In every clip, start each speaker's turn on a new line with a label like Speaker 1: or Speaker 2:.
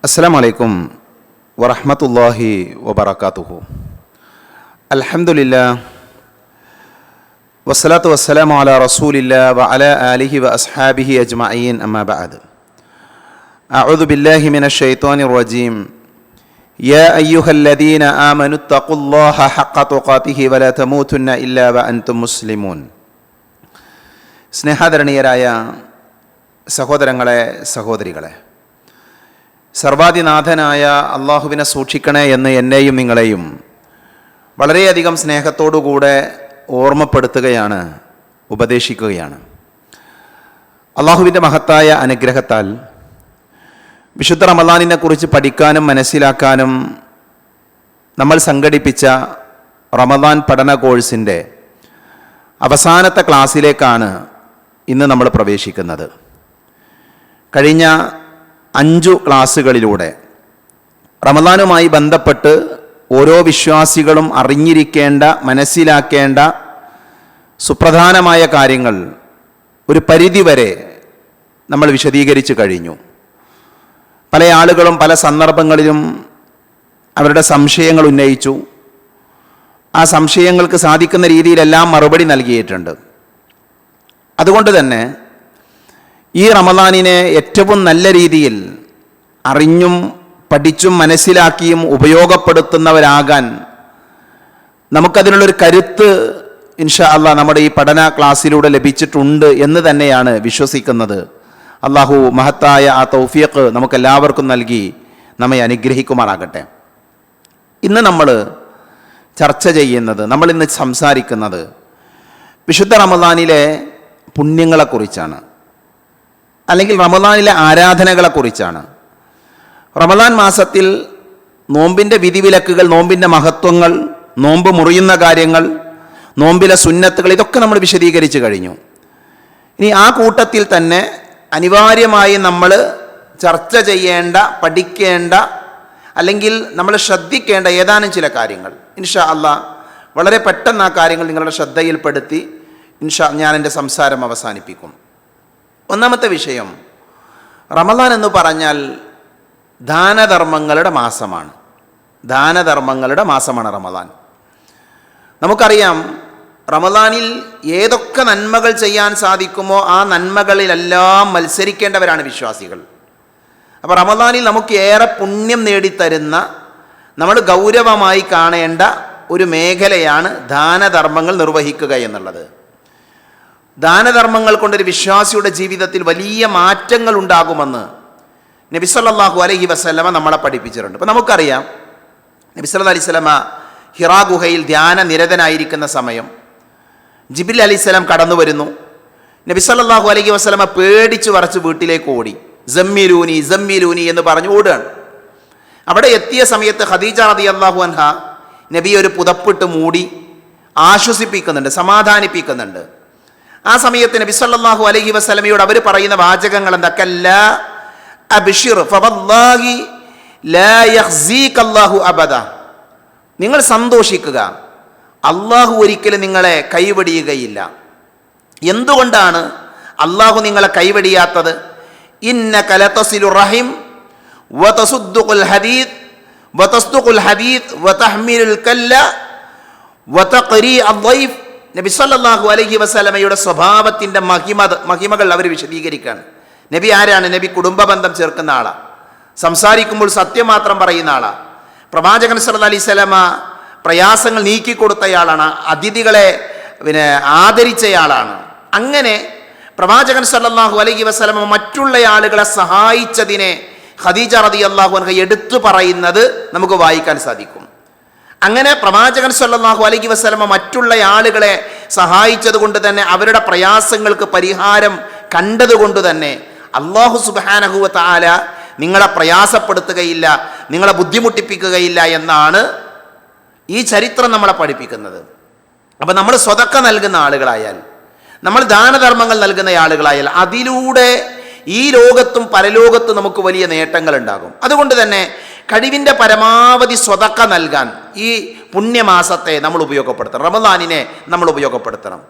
Speaker 1: السلام عليكم ورحمة الله وبركاته الحمد لله والصلاة والسلام على رسول الله وعلى آله وأصحابه أجمعين أما بعد أعوذ بالله من الشيطان الرجيم يا أيها الذين آمنوا اتقوا الله حق تقاته ولا تموتن إلا وأنتم مسلمون സ്നേഹാദരണീയരായ സഹോദരങ്ങളെ സഹോദരികളെ സർവാധിനാഥനായ അള്ളാഹുവിനെ സൂക്ഷിക്കണേ എന്ന് എന്നെയും നിങ്ങളെയും വളരെയധികം സ്നേഹത്തോടുകൂടെ ഓർമ്മപ്പെടുത്തുകയാണ് ഉപദേശിക്കുകയാണ്. അള്ളാഹുവിന്റെ മഹത്തായ അനുഗ്രഹത്താൽ വിശുദ്ധ റമദാനിനെ കുറിച്ച് പഠിക്കാനും മനസ്സിലാക്കാനും നമ്മൾ സംഘടിപ്പിച്ച റമദാൻ പഠന കോഴ്സിന്റെ അവസാനത്തെ ക്ലാസ്സിലേക്കാണ് ഇന്ന് നമ്മൾ പ്രവേശിക്കുന്നത്. കഴിഞ്ഞ അഞ്ചു ക്ലാസ്സുകളിലൂടെ. റമദാനുമായി ബന്ധപ്പെട്ട് ഓരോ വിശ്വാസികളും അറിഞ്ഞിരിക്കേണ്ട മനസ്സിലാക്കേണ്ട സുപ്രധാനമായ കാര്യങ്ങൾ ഒരു പരിധിവരെ നമ്മൾ വിശദീകരിച്ചു കഴിഞ്ഞു. പല ആളുകളും പല സന്ദർഭങ്ങളിലും അവരുടെ സംശയങ്ങൾ ഉന്നയിച്ചു. ആ സംശയങ്ങൾക്ക് സാധിക്കുന്ന രീതിയിലെല്ലാം മറുപടി നൽകിയിട്ടുണ്ട്. അതുകൊണ്ട് തന്നെ ഈ റമദാനിനെ ഏറ്റവും നല്ല രീതിയിൽ അറിഞ്ഞും പഠിച്ചും മനസ്സിലാക്കിയും ഉപയോഗപ്പെടുത്തുന്നവരാകാൻ നമുക്കതിനുള്ളൊരു കരുത്ത് ഇൻഷാ അള്ളാഹ് നമ്മുടെ ഈ പഠന ക്ലാസ്സിലൂടെ ലഭിച്ചിട്ടുണ്ട് എന്ന് തന്നെയാണ് വിശ്വസിക്കുന്നത്. അള്ളാഹു മഹത്തായ ആ തൗഫിയക്ക് നമുക്കെല്ലാവർക്കും നൽകി നമ്മെ അനുഗ്രഹിക്കുമാറാകട്ടെ. ഇന്ന് നമ്മൾ ചർച്ച ചെയ്യുന്നത് നമ്മൾ ഇന്ന് സംസാരിക്കുന്നത് വിശുദ്ധ റമദാനിലെ പുണ്യങ്ങളെക്കുറിച്ചാണ്. അല്ലെങ്കിൽ റമദാനിലെ ആരാധനകളെക്കുറിച്ചാണ്. റമദാൻ മാസത്തിൽ നോമ്പിന്റെ വിധിവിലക്കുകൾ നോമ്പിന്റെ മഹത്വങ്ങൾ നോമ്പ് മുറിയുന്ന കാര്യങ്ങൾ നോമ്പിലെ സുന്നത്തുകൾ ഇതൊക്കെ നമ്മൾ വിശദീകരിച്ച് കഴിഞ്ഞു. ഇനി ആ കൂട്ടത്തിൽ തന്നെ അനിവാര്യമായി നമ്മൾ ചർച്ച ചെയ്യേണ്ട പഠിക്കേണ്ട അല്ലെങ്കിൽ നമ്മൾ ശ്രദ്ധിക്കേണ്ട ഏതാനും ചില കാര്യങ്ങൾ. ഇൻഷാ അള്ളാ വളരെ പെട്ടെന്ന് ആ കാര്യങ്ങൾ നിങ്ങളുടെ ശ്രദ്ധയിൽപ്പെടുത്തി. ഇൻഷാ ഞാൻ എന്റെ സംസാരം അവസാനിപ്പിക്കും. ഒന്നാമത്തെ വിഷയം റമദാൻ എന്ന് പറഞ്ഞാൽ ദാനധർമ്മങ്ങളുടെ മാസമാണ്. ദാനധർമ്മങ്ങളുടെ മാസമാണ് റമദാൻ. നമുക്കറിയാം റമദാനിൽ ഏതൊക്കെ നന്മകൾ ചെയ്യാൻ സാധിക്കുമോ ആ നന്മകളിലെല്ലാം മത്സരിക്കേണ്ടവരാണ് വിശ്വാസികൾ. അപ്പോൾ റമദാനിൽ നമുക്ക് ഏറെ പുണ്യം നേടിത്തരുന്ന നമ്മൾ ഗൗരവമായി കാണേണ്ട ഒരു മേഖലയാണ് ദാനധർമ്മങ്ങൾ നിർവഹിക്കുക എന്നുള്ളത്. ദാനധർമ്മങ്ങൾ കൊണ്ടൊരു വിശ്വാസിയുടെ ജീവിതത്തിൽ വലിയ മാറ്റങ്ങൾ ഉണ്ടാകുമെന്ന് നബിസല്ലാഹു അലഹി വസ്ലമ നമ്മളെ പഠിപ്പിച്ചിട്ടുണ്ട്. അപ്പം നമുക്കറിയാം നബിസല്ല അലൈഹി സ്വലമ ഹിറാ ഗുഹയിൽ ധ്യാന നിരതനായിരിക്കുന്ന സമയം. ജിബിൽ അലിസ്ലാം കടന്നു വരുന്നു. നബിസല്ലാഹു അലൈഹി വസ്ലമ പേടിച്ചു വറച്ച് വീട്ടിലേക്ക് ഓടി. ജമ്മിലൂനി ജമ്മിലൂനി എന്ന് പറഞ്ഞു ഓടുകയാണ്. അവിടെ എത്തിയ സമയത്ത് ഖദീജ റതി അള്ളാഹു അൻഹ നബി ഒരു പുതപ്പിട്ട് മൂടി ആശ്വസിപ്പിക്കുന്നുണ്ട് സമാധാനിപ്പിക്കുന്നുണ്ട്. ആ സമയത്ത് നബി സല്ലല്ലാഹു അലൈഹി വസല്ലമയോട് അവർ പറയുന്ന വാചകങ്ങൾ എന്തൊക്കെയല്ല? അബിഷിർ ഫവല്ലാഹി ലാ യഖ്സീക അല്ലാഹു അബദ. നിങ്ങൾ സന്തോഷിക്കുക. അള്ളാഹു ഒരിക്കലും നിങ്ങളെ കൈവടിയുകയില്ല. എന്തുകൊണ്ടാണ് അള്ളാഹു നിങ്ങളെ കൈവടിയാത്തത്? ഇന്ന കലത്തസിലു റഹിം വതസുദ്ദുഖുൽ ഹദീദ് വതസ്ദുഖുൽ ഹദീദ് വതഹ്മിലുൽ കല്ല വതഖരി അദ്ദൈഫ് നബി സല്ലല്ലാഹു അലൈഹി വസല്ലമയുടെ സ്വഭാവത്തിന്റെ മഹിമ മഹിമകൾ അവർ വിശദീകരിക്കുകയാണ്. നബി ആരാണ്? നബി കുടുംബ ബന്ധം ചേർക്കുന്ന ആളാ. സംസാരിക്കുമ്പോൾ സത്യം മാത്രം പറയുന്ന ആളാ. പ്രവാചകൻ സല്ല അലൈഹി സ്വലമ പ്രയാസങ്ങൾ നീക്കിക്കൊടുത്തയാളാണ് അതിഥികളെ പിന്നെ ആദരിച്ചയാളാണ്. അങ്ങനെ പ്രവാചകൻ സല്ലാഹു അലൈഹി വസ്ലമ മറ്റുള്ള ആളുകളെ സഹായിച്ചതിനെ ഖദീജ റതി അള്ളാഹു എടുത്തു പറയുന്നത് നമുക്ക് വായിക്കാൻ സാധിക്കും. അങ്ങനെ പ്രവാചകൻ സല്ലല്ലാഹു അലൈഹി വസ്ലമ മറ്റുള്ള ആളുകളെ സഹായിച്ചത് കൊണ്ട് തന്നെ അവരുടെ പ്രയാസങ്ങൾക്ക് പരിഹാരം കണ്ടതുകൊണ്ട് തന്നെ അള്ളാഹു സുബാനഹുവ നിങ്ങളെ പ്രയാസപ്പെടുത്തുകയില്ല നിങ്ങളെ ബുദ്ധിമുട്ടിപ്പിക്കുകയില്ല എന്നാണ് ഈ ചരിത്രം നമ്മളെ പഠിപ്പിക്കുന്നത്. അപ്പം നമ്മൾ സ്വതക്ക നൽകുന്ന ആളുകളായാൽ നമ്മൾ ദാനധർമ്മങ്ങൾ നൽകുന്ന ആളുകളായാൽ അതിലൂടെ ഈ ലോകത്തും പരലോകത്തും നമുക്ക് വലിയ നേട്ടങ്ങൾ ഉണ്ടാകും. അതുകൊണ്ട് തന്നെ കഴിവിന്റെ പരമാവധി സ്വതക്ക നൽകാൻ ഈ പുണ്യമാസത്തെ നമ്മൾ ഉപയോഗപ്പെടുത്തണം. റമദാനിനെ നമ്മൾ ഉപയോഗപ്പെടുത്തണം.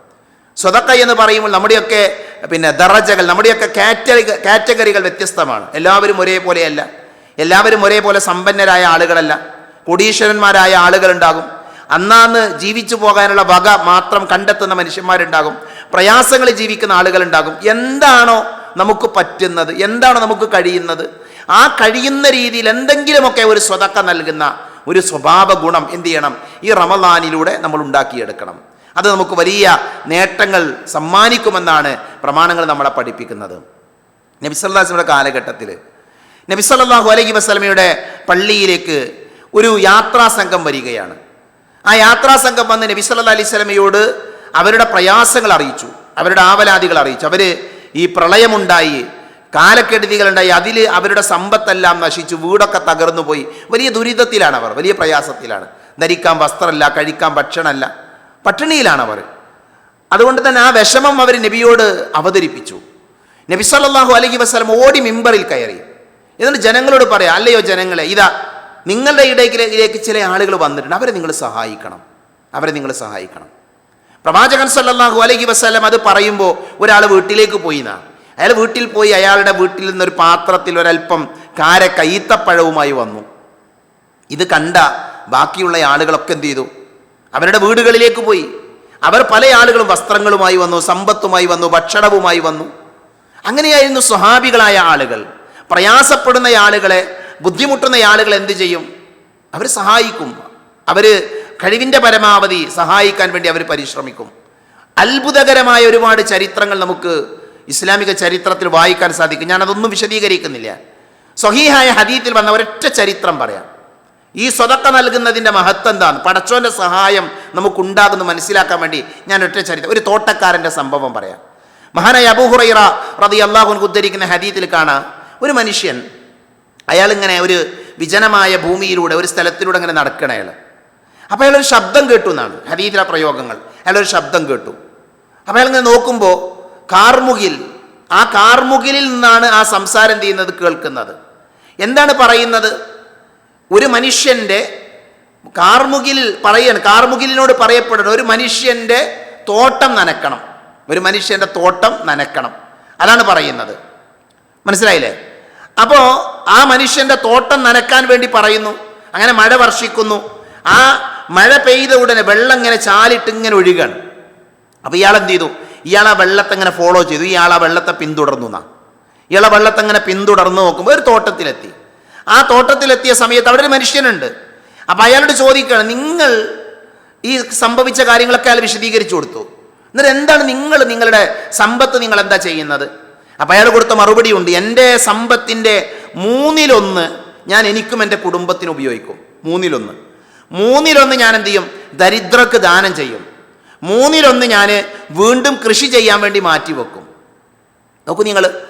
Speaker 1: സ്വതക്ക എന്ന് പറയുമ്പോൾ നമ്മുടെയൊക്കെ പിന്നെ ദറജകൾ നമ്മുടെയൊക്കെ കാറ്റഗറി കാറ്റഗറികൾ വ്യത്യസ്തമാണ്. എല്ലാവരും ഒരേപോലെയല്ല. എല്ലാവരും ഒരേപോലെ സമ്പന്നരായ ആളുകളല്ല. കോടീശ്വരന്മാരായ ആളുകളുണ്ടാകും. അന്നാന്ന് ജീവിച്ചു പോകാനുള്ള വക മാത്രം കണ്ടെത്തുന്ന മനുഷ്യന്മാരുണ്ടാകും. പ്രയാസങ്ങളിൽ ജീവിക്കുന്ന ആളുകളുണ്ടാകും. എന്താണോ നമുക്ക് പറ്റുന്നത് എന്താണോ നമുക്ക് കഴിയുന്നത് ആ കഴിയുന്ന രീതിയിൽ എന്തെങ്കിലുമൊക്കെ ഒരു സ്വതക്ക നൽകുന്ന ഒരു സ്വഭാവ ഗുണം എന്ത് ചെയ്യണം? ഈ റമദാനിലൂടെ നമ്മൾ ഉണ്ടാക്കിയെടുക്കണം. അത് നമുക്ക് വലിയ നേട്ടങ്ങൾ സമ്മാനിക്കുമെന്നാണ് പ്രമാണങ്ങൾ നമ്മളെ പഠിപ്പിക്കുന്നത്. നബിസല്ലാസിയുടെ കാലഘട്ടത്തിൽ നബിസല്ലാഹു അലൈഹി വസ്ലമയുടെ പള്ളിയിലേക്ക് ഒരു യാത്രാ സംഘം വരികയാണ്. ആ യാത്രാ സംഘം വന്ന് നബി സല്ലാ അലൈഹി സ്വലമയോട് അവരുടെ പ്രയാസങ്ങൾ അറിയിച്ചു. അവരുടെ ആവലാതികൾ അറിയിച്ചു. അവർ ഈ പ്രളയമുണ്ടായി. കാലക്കെടുതികളുണ്ടായി. അതിൽ അവരുടെ സമ്പത്തെല്ലാം നശിച്ചു വീടൊക്കെ തകർന്നു പോയി. വലിയ ദുരിതത്തിലാണ് അവർ വലിയ പ്രയാസത്തിലാണ്. ധരിക്കാൻ വസ്ത്രമല്ല കഴിക്കാൻ ഭക്ഷണമല്ല പട്ടിണിയിലാണ് അവർ. അതുകൊണ്ട് തന്നെ ആ വിഷമം അവർ നബിയോട് അവതരിപ്പിച്ചു. നബി സല്ലാഹു അലഹി വസ്ലം ഓടി മിമ്പറിൽ കയറി. എന്നിട്ട് ജനങ്ങളോട് പറയാം അല്ലയോ ജനങ്ങളെ ഇതാ നിങ്ങളുടെ ഇടയിലേക്ക് ചില ആളുകൾ വന്നിട്ടുണ്ട്. അവരെ നിങ്ങൾ സഹായിക്കണം. അവരെ നിങ്ങൾ സഹായിക്കണം. പ്രവാചകൻ സല്ലാഹു അലഹി വസ്ലം അത് പറയുമ്പോൾ ഒരാൾ വീട്ടിലേക്ക് പോയി എന്നാ അയാൾ വീട്ടിൽ പോയി അയാളുടെ വീട്ടിൽ നിന്നൊരു പാത്രത്തിൽ ഒരല്പം കാര കയ്യത്തപ്പഴവുമായി വന്നു. ഇത് കണ്ട ബാക്കിയുള്ള ആളുകളൊക്കെ എന്ത് ചെയ്തു? അവരുടെ വീടുകളിലേക്ക് പോയി. അവർ പല ആളുകളും വസ്ത്രങ്ങളുമായി വന്നു സമ്പത്തുമായി വന്നു ഭക്ഷണവുമായി വന്നു. അങ്ങനെയായിരുന്നു സ്വഹാബികളായ ആളുകൾ. പ്രയാസപ്പെടുന്ന ആളുകളെ ബുദ്ധിമുട്ടുന്ന ആളുകൾ എന്ത് ചെയ്യും? അവർ സഹായിക്കും. അവർ കഴിവിന്റെ പരമാവധി സഹായിക്കാൻ വേണ്ടി അവർ പരിശ്രമിക്കും. അത്ഭുതകരമായ ഒരുപാട് ചരിത്രങ്ങൾ നമുക്ക് ഇസ്ലാമിക ചരിത്രത്തിൽ വായിക്കാൻ സാധിക്കും. ഞാനതൊന്നും വിശദീകരിക്കുന്നില്ല. സ്വഹീഹായ ഹദീത്തിൽ വന്ന ഒരൊറ്റ ചരിത്രം പറയാം. ഈ സ്വതക്ക നൽകുന്നതിന്റെ മഹത്വം എന്താണ്? പടച്ചോന്റെ സഹായം നമുക്കുണ്ടാകുന്നു മനസ്സിലാക്കാൻ വേണ്ടി ഞാൻ ഒറ്റ ചരിത്രം ഒരു തോട്ടക്കാരന്റെ സംഭവം പറയാം. മഹാനായ അബൂഹുറൈറ റതി അള്ളാഹുൻ ഉദ്ധരിക്കുന്ന ഹദീത്തിൽ കാണാം ഒരു മനുഷ്യൻ അയാളിങ്ങനെ ഒരു വിജനമായ ഭൂമിയിലൂടെ ഒരു സ്ഥലത്തിലൂടെ ഇങ്ങനെ നടക്കണ അയാൾ അപ്പോൾ അയാളൊരു ശബ്ദം കേട്ടു എന്നാണ് ഹദീത്തിലെ പ്രയോഗങ്ങൾ. അയാളൊരു ശബ്ദം കേട്ടു. അപ്പോൾ അയാളിങ്ങനെ നോക്കുമ്പോൾ കാർമുകിൽ ആ കാർമുകിലിൽ നിന്നാണ് ആ സംസാരം ചെയ്യുന്നത് കേൾക്കുന്നത്. എന്താണ് പറയുന്നത്? ഒരു മനുഷ്യന്റെ കാർമുകിൽ പറയണം കാർമുകിലിനോട് പറയപ്പെടണം ഒരു മനുഷ്യന്റെ തോട്ടം നനക്കണം ഒരു മനുഷ്യന്റെ തോട്ടം നനക്കണം. അതാണ് പറയുന്നത്. മനസ്സിലായില്ലേ? അപ്പോൾ ആ മനുഷ്യന്റെ തോട്ടം നനക്കാൻ വേണ്ടി പറയുന്നു അങ്ങനെ മഴ വർഷിക്കുന്നു. ആ മഴ പെയ്ത ഉടനെ വെള്ളം ഇങ്ങനെ ചാലിട്ട് ഇങ്ങനെ ഒഴുകാണ്. അപ്പോൾ ഇയാൾ എന്ത് ചെയ്തു? ഇയാൾ ആ വെള്ളത്തെ ഇങ്ങനെ ഫോളോ ചെയ്തു? ഇയാൾ ആ വെള്ളത്തെ പിന്തുടർന്നു എന്നാ ഇയാളെ വെള്ളത്തെ ഇങ്ങനെ പിന്തുടർന്ന് നോക്കുമ്പോൾ ഒരു തോട്ടത്തിലെത്തി. ആ തോട്ടത്തിലെത്തിയ സമയത്ത് അവിടെ ഒരു മനുഷ്യനുണ്ട്. അപ്പം അയാളോട് ചോദിക്കുകയാണ് നിങ്ങൾ ഈ സംഭവിച്ച കാര്യങ്ങളൊക്കെ അയാൾ വിശദീകരിച്ചു കൊടുത്തു. എന്നിട്ട് എന്താണ് നിങ്ങൾ നിങ്ങളുടെ സമ്പത്ത് നിങ്ങൾ എന്താ ചെയ്യുന്നത്? അപ്പം അയാൾ കൊടുത്ത മറുപടി ഉണ്ട് എന്റെ സമ്പത്തിന്റെ മൂന്നിലൊന്ന് ഞാൻ എനിക്കും എന്റെ കുടുംബത്തിനും ഉപയോഗിക്കും. മൂന്നിലൊന്ന്. മൂന്നിലൊന്ന് ഞാൻ എന്ത് ചെയ്യും? ദരിദ്രക്ക് ദാനം ചെയ്യും. മൂന്നിലൊന്ന് ഞാൻ വീണ്ടും കൃഷി ചെയ്യാൻ വേണ്ടി മാറ്റി വെക്കും. നോക്കൂ നിങ്ങൾ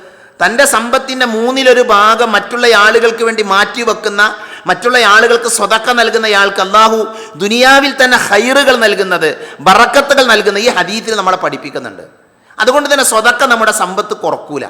Speaker 1: തന്റെ സമ്പത്തിന്റെ മൂന്നിലൊരു ഭാഗം മറ്റുള്ള ആളുകൾക്ക് വേണ്ടി മാറ്റി വെക്കുന്ന മറ്റുള്ള ആളുകൾക്ക് സ്വതക്ക നൽകുന്നയാൾക്ക് അള്ളാഹു ദുനിയാവിൽ തന്നെ ഹൈറുകൾ നൽകുന്നത് ബറക്കത്തുകൾ നൽകുന്ന ഈ ഹദീത്തിൽ നമ്മളെ പഠിപ്പിക്കുന്നുണ്ട്. അതുകൊണ്ട് തന്നെ സ്വതക്ക നമ്മുടെ സമ്പത്ത് കുറക്കൂല.